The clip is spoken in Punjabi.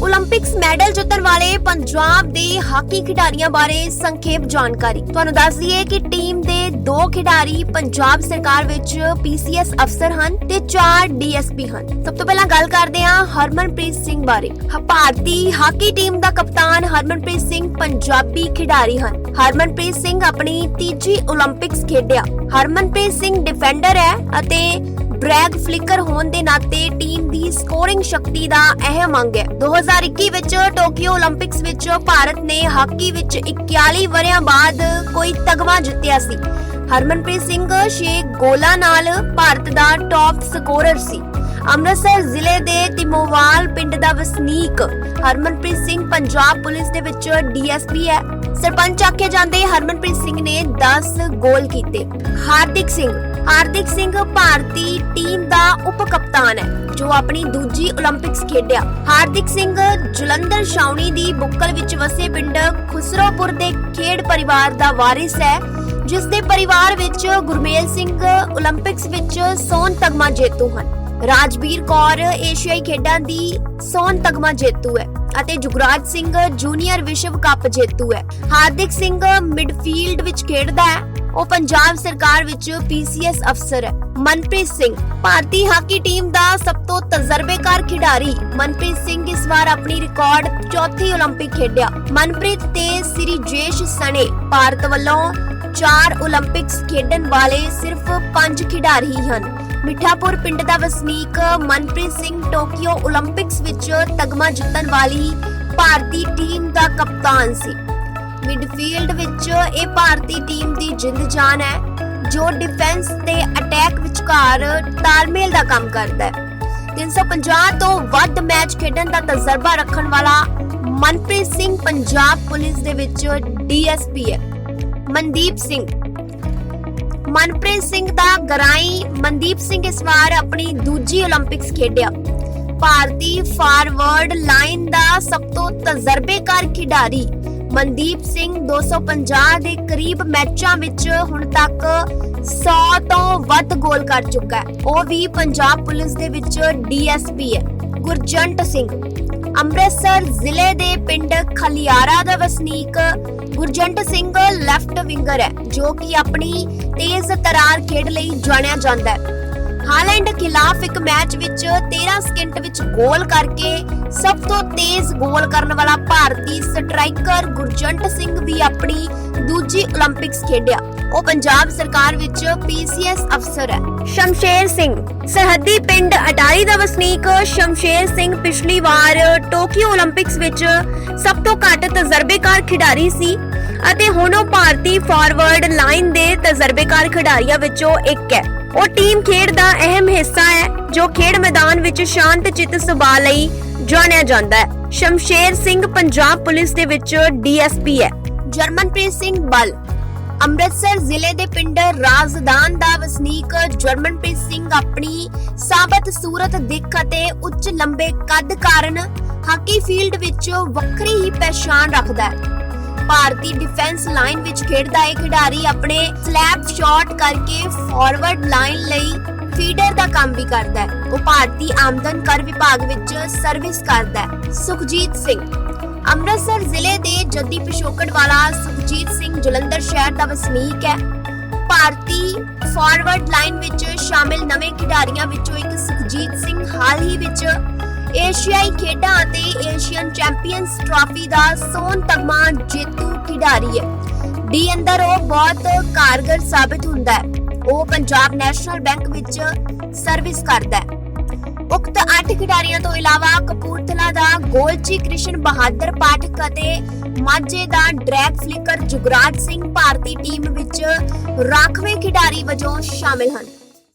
올림픽ਸ ਮੈਡਲ ਜਿੱਤਣ ਵਾਲੇ ਪੰਜਾਬ ਦੇ ਹਾਕੀ ਖਿਡਾਰੀਆਂ ਬਾਰੇ ਸੰਖੇਪ ਜਾਣਕਾਰੀ। ਤੁਹਾਨੂੰ ਦੱਸ ਦਈਏ ਕਿ ਟੀਮ ਦੇ ਦੋ ਖਿਡਾਰੀ ਪੰਜਾਬ ਸਰਕਾਰ ਵਿੱਚ ਪੀਸੀਐਸ ਅਫਸਰ ਹਨ ਤੇ ਚਾਰ ਡੀਐਸਪੀ ਹਨ। ਸਭ ਤੋਂ ਪਹਿਲਾਂ ਗੱਲ ਕਰਦੇ ਹਾਂ ਹਰਮਨਪ੍ਰੀਤ ਸਿੰਘ ਬਾਰੇ। ਭਾਰਤੀ ਹਾਕੀ ਟੀਮ ਦਾ ਕਪਤਾਨ ਹਰਮਨਪ੍ਰੀਤ ਸਿੰਘ ਪੰਜਾਬੀ ਖਿਡਾਰੀ ਹਨ। ਹਰਮਨਪ੍ਰੀਤ ਸਿੰਘ ਆਪਣੀ ਤੀਜੀ ਓਲੰਪਿਕਸ ਖੇਡਿਆ। ਹਰਮਨਪ੍ਰੀਤ ਸਿੰਘ ਡਿਫੈਂਡਰ ਹੈ ਅਤੇ ਡਰੈਗ ਫਲਿਕਰ ਹੋਣ ਦੇ ਨਾਤੇ ਟੀਮ ਦੀ ਸਕੋਰਿੰਗ ਸ਼ਕਤੀ ਦਾ ਅਹਿਮ ਅੰਗ ਹੈ। 2021 ਵਿੱਚ ਟੋਕੀਓ 올림픽ਸ ਵਿੱਚ ਭਾਰਤ ਨੇ ਹਾਕੀ ਵਿੱਚ 41 ਵਰਿਆਂ ਬਾਅਦ ਕੋਈ ਤਗਮਾ ਜਿੱਤਿਆ ਸੀ। ਹਰਮਨਪ੍ਰੀਤ ਸਿੰਘ 6 ਗੋਲਾਂ ਨਾਲ ਭਾਰਤ ਦਾ ਟੌਪ ਸਕੋਰਰ ਸੀ। ਅੰਮ੍ਰਿਤਸਰ ਜ਼ਿਲ੍ਹੇ ਦੇ ਤਿਮੋਵਾਲ ਪਿੰਡ ਦਾ ਵਸਨੀਕ ਹਰਮਨਪ੍ਰੀਤ ਸਿੰਘ ਪੰਜਾਬ ਪੁਲਿਸ ਦੇ ਵਿੱਚ ਡੀਐਸਪੀ ਹੈ। ਸਰਪੰਚ ਆਖੇ ਜਾਂਦੇ ਹਰਮਨਪ੍ਰੀਤ ਸਿੰਘ ਨੇ 10 ਗੋਲ ਕੀਤੇ। ਹਾਰਦਿਕ ਸਿੰਘ ਹਾਰਦਿਕ ਸਿੰਘ ਭਾਰਤੀ ਟੀਮ ਦਾ ਉਪ ਕਪਤਾਨ ਹੈ, ਜੋ ਆਪਣੀ ਦੂਜੀ 올림픽ਸ ਖੇਡਿਆ। ਹਾਰਦਿਕ ਸਿੰਘ ਜਲੰਧਰ ਛਾਉਣੀ ਦੀ ਬੁੱਕਲ ਵਿੱਚ ਵਸੇ ਪਿੰਡ ਖੁਸਰੋਪੁਰ ਦੇ ਖੇਡ ਪਰਿਵਾਰ ਦਾ ਵਾਰਿਸ ਹੈ, ਜਿਸ ਦੇ ਪਰਿਵਾਰ ਵਿੱਚ ਗੁਰਮੇਲ ਸਿੰਘ 올림픽ਸ ਵਿੱਚ ਸੋਨ ਤਗਮਾ ਜੇਤੂ ਹਨ। ਰਾਜਵੀਰ ਕੌਰ ਏਸ਼ੀਆਈ ਖੇਡਾਂ ਦੀ ਸੋਨ ਤਗਮਾ ਜੇਤੂ ਹੈ ਅਤੇ ਜੁਗਰਾਜ ਸਿੰਘ ਜੂਨੀਅਰ ਵਿਸ਼ਵ ਕੱਪ ਜੇਤੂ ਹੈ। ਹਾਰਦਿਕ ਸਿੰਘ ਮਿਡਫੀਲਡ ਵਿੱਚ ਖੇਡਦਾ ਹੈ ਉਹ ਪੰਜਾਬ ਸਰਕਾਰ ਵਿੱਚ ਪੀਸੀਐਸ ਅਫਸਰ ਮਨਪ੍ਰੀਤ ਸਿੰਘ। ਭਾਰਤੀ ਹਾਕੀ ਟੀਮ ਦਾ ਸਭ ਤੋਂ ਤਜਰਬੇਕਾਰ ਖਿਡਾਰੀ ਮਨਪ੍ਰੀਤ ਸਿੰਘ ਇਸ ਵਾਰ ਆਪਣੀ ਰਿਕਾਰਡ ਚੌਥੀ 올림픽 ਖੇਡਿਆ। ਮਨਪ੍ਰੀਤ ਤੇ ਸ੍ਰੀ ਜੇਸ਼ ਸਣੇ ਭਾਰਤ ਵੱਲੋਂ ਚਾਰ 올림픽ਸ ਖੇਡਣ ਵਾਲੇ ਸਿਰਫ ਪੰਜ ਖਿਡਾਰੀ ਹਨ। ਮਿੱਠਾਪੁਰ ਪਿੰਡ ਦਾ ਵਸਨੀਕ ਮਨਪ੍ਰੀਤ ਸਿੰਘ ਟੋਕੀਓ 올림픽ਸ ਵਿੱਚ ਤਗਮਾ ਜਿੱਤਣ ਵਾਲੀ ਭਾਰਤੀ ਟੀਮ ਦਾ ਕਪਤਾਨ ਸੀ। ਮਿਡਫੀਲਡ ਵਿੱਚ ਇਹ ਭਾਰਤੀ ਟੀਮ ਦੀ ਜਿੰਦ ਜਾਨ ਹੈ, ਜੋ ਡਿਫੈਂਸ ਤੇ ਅਟੈਕ ਵਿਚਕਾਰ ਤਾਲਮੇਲ ਦਾ ਕੰਮ ਕਰਦਾ ਹੈ। 350 ਤੋਂ ਵੱਧ ਮੈਚ ਖੇਡਣ ਦਾ ਤਜਰਬਾ ਰੱਖਣ ਵਾਲਾ ਮਨਪ੍ਰੀਤ ਸਿੰਘ ਪੰਜਾਬ ਪੁਲਿਸ ਦੇ ਵਿੱਚ ਡੀਐਸਪੀ ਹੈ। ਮਨਦੀਪ ਸਿੰਘ। ਮਨਪ੍ਰੀਤ ਸਿੰਘ ਦਾ ਗਰਾਈ ਮਨਦੀਪ ਸਿੰਘ ਇਸ ਵਾਰ ਆਪਣੀ ਦੂਜੀ 올림픽ਸ ਖੇਡਿਆ। ਭਾਰਤੀ ਫਾਰਵਰਡ ਲਾਈਨ ਦਾ ਸਭ ਤੋਂ ਤਜਰਬੇਕਾਰ ਖਿਡਾਰੀ ਮਨਦੀਪ ਸਿੰਘ 250 ਦੇ ਕਰੀਬ ਮੈਚਾਂ ਵਿੱਚ ਹੁਣ ਤੱਕ 100 ਤੋਂ ਵੱਧ ਗੋਲ ਕਰ ਚੁੱਕਾ ਹੈ। ਉਹ ਵੀ ਪੰਜਾਬ ਪੁਲਿਸ ਦੇ ਵਿੱਚ ਡੀਐਸਪੀ ਹੈ। ਗੁਰਜੰਟ ਸਿੰਘ, ਅੰਮ੍ਰਿਤਸਰ ਜ਼ਿਲ੍ਹੇ ਦੇ ਪਿੰਡ ਖਲਿਆਰਾ ਦਾ ਵਸਨੀਕ ਗੁਰਜੰਟ ਸਿੰਘ ਲੈਫਟ ਵਿੰਗਰ ਹੈ, ਜੋ ਕਿ ਆਪਣੀ ਤੇਜ਼ ਤਰਾਰ ਖੇਡ ਲਈ ਜਾਣਿਆ ਜਾਂਦਾ ਹੈ। ਹਾਲੈਂਡ ਖਿਲਾਫ ਇੱਕ ਮੈਚ ਵਿੱਚ 13 ਸਕਿੰਟ ਵਿੱਚ ਗੋਲ ਕਰਕੇ ਸਭ ਤੋਂ ਤੇਜ਼ ਗੋਲ ਕਰਨ ਵਾਲਾ ਭਾਰਤੀ ਸਟ੍ਰਾਈਕਰ ਗੁਰਜੰਟ ਸਿੰਘ ਵੀ ਆਪਣੀ ਦੂਜੀ 올림픽ਸ ਖੇਡਿਆ। ਉਹ ਪੰਜਾਬ ਸਰਕਾਰ ਵਿੱਚ ਪੀਸੀਐਸ ਅਫਸਰ ਹੈ। ਸ਼ਮਸ਼ੇਰ ਸਿੰਘ, ਸਰਹੱਦੀ ਪਿੰਡ ਅਟਾਰੀ ਦਾ ਵਸਨੀਕ ਸ਼ਮਸ਼ੇਰ ਸਿੰਘ ਪਿਛਲੀ ਵਾਰ ਟੋਕੀਓ 올림픽ਸ ਵਿੱਚ ਸਭ ਤੋਂ ਘੱਟ ਤਜਰਬੇਕਾਰ ਖਿਡਾਰੀ ਸੀ ਅਤੇ ਹੁਣ ਉਹ ਭਾਰਤੀ ਫਾਰਵਰਡ ਲਾਈਨ ਦੇ ਤਜਰਬੇਕਾਰ ਖਿਡਾਰੀਆਂ ਵਿੱਚੋਂ ਇੱਕ ਹੈ। ਉਹ ਟੀਮ ਖੇਡ ਦਾ ਅਹਿਮ ਹਿੱਸਾ ਹੈ, ਜੋ ਖੇਡ ਮੈਦਾਨ ਵਿੱਚ ਸ਼ਾਂਤ ਚਿੱਤ ਸੁਭਾਅ ਲਈ ਜਾਣਿਆ ਜਾਂਦਾ ਹੈ। ਸ਼ਮਸ਼ੇਰ ਸਿੰਘ ਪੰਜਾਬ ਪੁਲਿਸ ਦੇ ਵਿੱਚ ਡੀਐਸਪੀ ਹੈ। ਜਰਮਨਪ੍ਰੀਤ ਸਿੰਘ ਬਲ, ਅੰਮ੍ਰਿਤਸਰ ਜ਼ਿਲ੍ਹੇ ਦੇ ਪਿੰਡ ਰਾਜਦਾਨ ਦਾ ਵਸਨੀਕ ਜਰਮਨਪ੍ਰੀਤ ਸਿੰਘ ਆਪਣੀ ਸਾਬਤ ਸੂਰਤ ਦਿੱਖ ਅਤੇ ਉੱਚ ਲੰਬੇ ਕੱਦ ਕਾਰਨ ਹਾਕੀ ਫੀਲਡ ਵਿੱਚ ਵੱਖਰੀ ਹੀ ਪਛਾਣ ਰੱਖਦਾ ਹੈ। ਭਾਰਤੀ ਡਿਫੈਂਸ ਲਾਈਨ ਵਿੱਚ ਖੇਡਦਾ ਇਹ ਖਿਡਾਰੀ ਆਪਣੇ ਸਲੈਪ ਸ਼ਾਟ ਕਰਕੇ ਫਾਰਵਰਡ ਲਾਈਨ ਲਈ ਫੀਡਰ ਦਾ ਕੰਮ ਵੀ ਕਰਦਾ ਹੈ। ਉਹ ਭਾਰਤੀ ਆਮਦਨ ਕਰ ਵਿਭਾਗ ਵਿੱਚ ਸਰਵਿਸ ਕਰਦਾ ਹੈ। ਸੁਖਜੀਤ ਸਿੰਘ। ਅੰਮ੍ਰਿਤਸਰ ਜ਼ਿਲ੍ਹੇ ਦੇ ਜੱਦੀ ਪਿਸ਼ੋਕੜ ਵਾਲਾ ਸੁਖਜੀਤ ਸਿੰਘ ਜਲੰਧਰ ਸ਼ਹਿਰ ਦਾ ਵਸਨੀਕ ਹੈ। ਭਾਰਤੀ ਫਾਰਵਰਡ ਲਾਈਨ ਵਿੱਚ ਸ਼ਾਮਿਲ ਨਵੇਂ ਖਿਡਾਰੀਆਂ ਵਿੱਚੋਂ ਇੱਕ ਸੁਖਜੀਤ ਸਿੰਘ ਹਾਲ ਹੀ ਵਿੱਚ ਏਸ਼ੀਆਈ ਖੇਡਾਂ ਅਤੇ ਏਸ਼ੀਅਨ ਚੈਂਪੀਅਨਸ ਟਰਾਫੀ ਦਾ ਸੋਨ ਤਗਮਾ ਜੇਤੂ ਖਿਡਾਰੀ ਹੈ। ਡੀ ਅੰਦਰ ਉਹ ਬਹੁਤ ਕਾਰਗਰ ਸਾਬਿਤ ਹੁੰਦਾ ਹੈ। ਉਹ ਪੰਜਾਬ ਨੈਸ਼ਨਲ ਬੈਂਕ ਵਿੱਚ ਸਰਵਿਸ ਕਰਦਾ ਹੈ। ਉਕਤ 8 ਖਿਡਾਰੀਆਂ ਤੋਂ ਇਲਾਵਾ ਕਪੂਰਥਲਾ ਦਾ ਗੋਲਚੀ ਕ੍ਰਿਸ਼ਨ ਬਹਾਦਰ ਪਾਠਕ ਅਤੇ ਮਾਝੇ ਦਾ ਡਰੈਗ ਫਲਿਕਰ ਜੁਗਰਾਜ ਸਿੰਘ ਭਾਰਤੀ ਟੀਮ ਵਿੱਚ ਰਾਖਵੇਂ ਖਿਡਾਰੀ ਵਜੋਂ ਸ਼ਾਮਿਲ ਹਨ।